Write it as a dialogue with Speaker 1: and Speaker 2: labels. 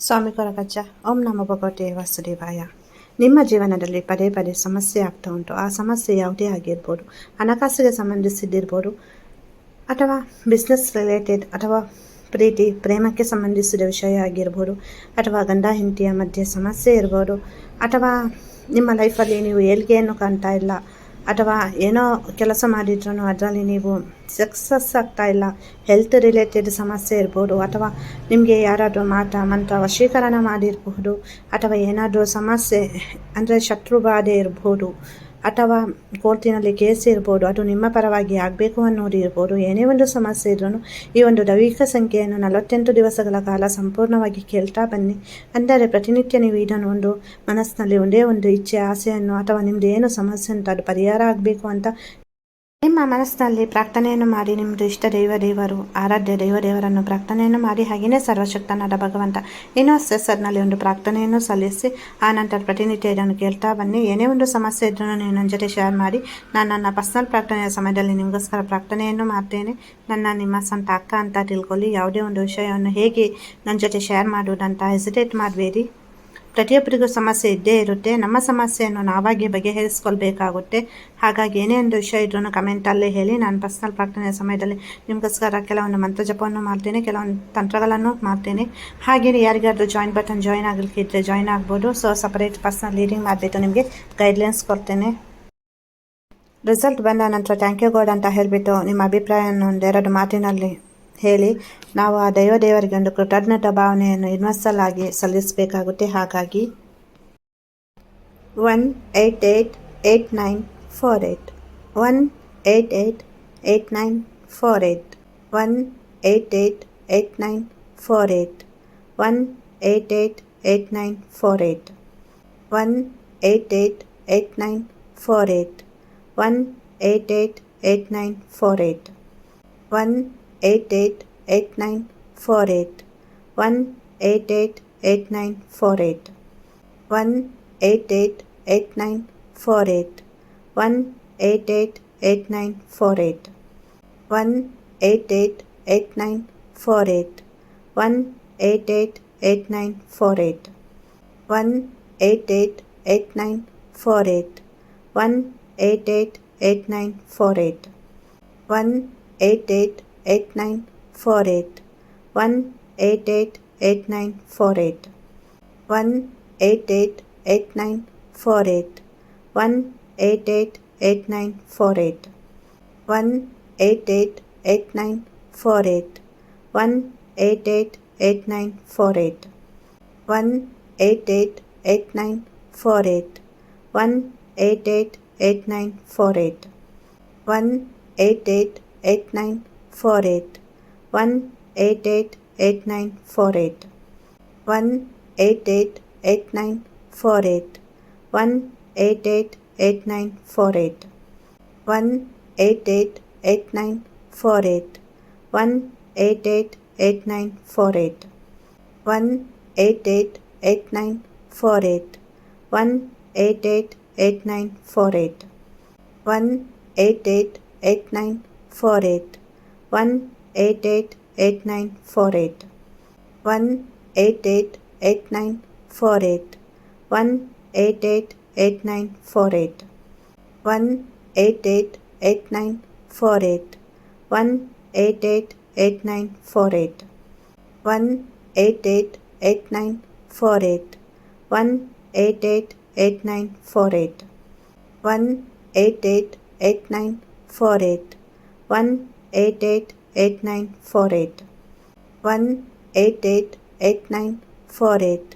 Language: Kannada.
Speaker 1: ಸ್ವಾಮಿ ಕೊರಗಜ್ಜ, ಓಂ ನಮ ಭಗವತೆ ವಾಸುದೇವಾಯ. ನಿಮ್ಮ ಜೀವನದಲ್ಲಿ ಪದೇ ಪದೇ ಸಮಸ್ಯೆ ಆಗ್ತಾ ಉಂಟು. ಆ ಸಮಸ್ಯೆ ಯಾವುದೇ ಆಗಿರ್ಬೋದು, ಹಣಕಾಸಿಗೆ ಸಂಬಂಧಿಸಿದ್ದಿರ್ಬೋದು, ಅಥವಾ ಬಿಸ್ನೆಸ್ ರಿಲೇಟೆಡ್ ಅಥವಾ ಪ್ರೀತಿ, ಪ್ರೇಮಕ್ಕೆ ಸಂಬಂಧಿಸಿದ ವಿಷಯ ಆಗಿರ್ಬೋದು, ಅಥವಾ ಗಂಡ, ಹೆಂಡತಿಯ ಮಧ್ಯೆ ಸಮಸ್ಯೆ ಇರ್ಬೋದು, ಅಥವಾ ನಿಮ್ಮ ಲೈಫಲ್ಲಿ ನೀವು ಏಳಿಗೆಯನ್ನು ಕಾಣ್ತಾ ಇಲ್ಲ ಅಥವಾ ಏನೋ ಕೆಲಸ ಮಾಡಿದ್ರೂ ಅದರಲ್ಲಿ ನೀವು ಸಕ್ಸಸ್ ಆಗ್ತಾ ಇಲ್ಲ ಹೆಲ್ತ್ ರಿಲೇಟೆಡ್ ಸಮಸ್ಯೆ ಇರ್ಬೋದು, ಅಥವಾ ನಿಮಗೆ ಯಾರಾದರೂ ಮಾತ, ಮಂತ್ರ ವಶೀಕರಣ ಮಾಡಿರಬಹುದು ಅಥವಾ ಏನಾದರೂ ಸಮಸ್ಯೆ, ಅಂದರೆ ಶತ್ರು ಬಾಧೆ ಇರ್ಬೋದು ಅಥವಾ ಕೋರ್ಟಿನಲ್ಲಿ ಕೇಸ್ ಇರ್ಬೋದು, ಅದು ನಿಮ್ಮ ಪರವಾಗಿ ಆಗಬೇಕು ಅನ್ನೋದು ಇರ್ಬೋದು, ಏನೇ ಒಂದು ಸಮಸ್ಯೆ ಇದ್ರೂ ಈ ಒಂದು ದೈವಿಕ ಸಂಖ್ಯೆಯನ್ನು ನಲವತ್ತೆಂಟು ದಿವಸಗಳ ಕಾಲ ಸಂಪೂರ್ಣವಾಗಿ ಕೇಳ್ತಾ ಬನ್ನಿ. ಅಂದರೆ ಪ್ರತಿನಿತ್ಯ ನೀವು ಇದನ್ನು ಒಂದು ಮನಸ್ಸಿನಲ್ಲಿ ಒಂದೇ ಒಂದು ಇಚ್ಛೆ, ಆಸೆಯನ್ನು ಅಥವಾ ನಿಮ್ಮದು ಏನು ಸಮಸ್ಯೆ ಅಂತ ಅದು ಪರಿಹಾರ ಆಗಬೇಕು ಅಂತ ನಿಮ್ಮ ಮನಸ್ಸಿನಲ್ಲಿ ಪ್ರಾರ್ಥನೆಯನ್ನು ಮಾಡಿ ನಿಮ್ಮದು ಇಷ್ಟ ದೈವ ದೇವರು, ಆರಾಧ್ಯ ದೈವ ದೇವರನ್ನು ಪ್ರಾರ್ಥನೆಯನ್ನು ಮಾಡಿ, ಹಾಗೆಯೇ ಸರ್ವಶಕ್ತನಾದ ಭಗವಂತ, ಇನ್ನೂ ಹೆಸರಿನಲ್ಲಿ ಒಂದು ಪ್ರಾರ್ಥನೆಯನ್ನು ಸಲ್ಲಿಸಿ, ಆ ನಂತರ ಪ್ರತಿನಿತ್ಯ ಇದನ್ನು ಕೇಳ್ತಾ ಬನ್ನಿ. ಏನೇ ಒಂದು ಸಮಸ್ಯೆ ಇದ್ರೂ ನೀವು ನನ್ನ ಜೊತೆ ಶೇರ್ ಮಾಡಿ, ನಾನು ನನ್ನ ಪರ್ಸನಲ್ ಪ್ರಾರ್ಥನೆಯ ಸಮಯದಲ್ಲಿ ನಿಮಗೋಸ್ಕರ ಪ್ರಾರ್ಥನೆಯನ್ನು ಮಾಡ್ತೇನೆ. ನನ್ನ, ನಿಮ್ಮ ಸ್ವಂತ ಅಕ್ಕ ಅಂತ ತಿಳ್ಕೊಳ್ಳಿ. ಯಾವುದೇ ಒಂದು ವಿಷಯವನ್ನು ಹೇಗೆ ನನ್ನ ಜೊತೆ ಶೇರ್ ಮಾಡುವುದಂತ ಹೆಸಿಟೇಟ್ ಮಾಡಬೇಡಿ. ಪ್ರತಿಯೊಬ್ಬರಿಗೂ ಸಮಸ್ಯೆ ಇದ್ದೇ ಇರುತ್ತೆ. ನಮ್ಮ ಸಮಸ್ಯೆಯನ್ನು ನಾವಾಗಿ ಬಗೆಹರಿಸ್ಕೊಳ್ಬೇಕಾಗುತ್ತೆ. ಹಾಗಾಗಿ ಏನೇ ಒಂದು ವಿಷಯ ಇದ್ರೂ ಕಮೆಂಟಲ್ಲೇ ಹೇಳಿ. ನಾನು ಪರ್ಸ್ನಲ್ ಪ್ರಾರ್ಥನೆಯ ಸಮಯದಲ್ಲಿ ನಿಮಗೋಸ್ಕರ ಕೆಲವೊಂದು ಮಂತ್ರ ಜಪವನ್ನು ಮಾಡ್ತೇನೆ, ಕೆಲವೊಂದು ತಂತ್ರಗಳನ್ನು ಮಾಡ್ತೇನೆ. ಹಾಗೆಯೇ ಯಾರಿಗಾದ್ರೂ ಜಾಯಿನ್ ಬಟನ್ ಜಾಯಿನ್ ಆಗಲಿಕ್ಕೆ ಇದ್ದರೆ ಜಾಯಿನ್ ಆಗ್ಬೋದು. ಸೊ ಸಪರೇಟ್ ಪರ್ಸ್ನಲ್ ಲೀಡಿಂಗ್ ಮಾಡಿಬಿಟ್ಟು ನಿಮಗೆ ಗೈಡ್ಲೈನ್ಸ್ ಕೊಡ್ತೇನೆ. ರಿಸಲ್ಟ್ ಬಂದ ನಂತರ ಥ್ಯಾಂಕ್ ಯು ಗೋಡ್ ಅಂತ ಹೇಳಿಬಿಟ್ಟು ನಿಮ್ಮ ಅಭಿಪ್ರಾಯವನ್ನು ಒಂದೆರಡು ಮಾತಿನಲ್ಲಿ ಹೇಳಿ ನಾವು ಆ ದೈವ ದೇವರಿಗೆ ಒಂದು ಕೃತಜ್ಞತಾ ಭಾವನೆಯನ್ನು ಯೂನಿವರ್ಸಲ್ ಸಲ್ಲಿಸಬೇಕಾಗುತ್ತೆ ಹಾಗಾಗಿ one eight eight eight nine four eight one eight eight eight nine four eight one eight eight eight nine four eight one eight eight eight nine four eight one eight eight eight nine four eight one eight eight eight nine four eight one eight eight eight nine four eight one eight eight eight nine four eight one eight eight eight nine four eight one eight eight eight nine four eight one eight eight eight nine four eight one eight eight eight nine four eight one eight eight eight nine four eight one eight eight eight nine four eight one eight eight eight nine four eight one eight eight eight nine four eight one eight eight eight nine four eight one eight eight eight nine four eight one eight eight eight nine four eight one eight eight eight nine four eight one eight eight eight nine four eight one eight eight eight nine four eight one eight eight eight nine four eight one eight eight eight nine four eight one eight eight eight nine four eight one eight eight eight nine four eight one eight eight eight nine four eight one eight eight eight nine four eight one eight eight eight nine four eight one eight eight eight nine four eight one eight eight eight nine four eight one eight eight eight nine four eight one eight eight eight nine four eight one eight eight eight nine four eight one eight eight eight nine four eight one eight eight eight nine four eight one eight eight eight nine four eight one eight eight eight nine four eight one eight eight eight nine four eight one eight eight eight nine four eight. One eight eight eight nine four eight.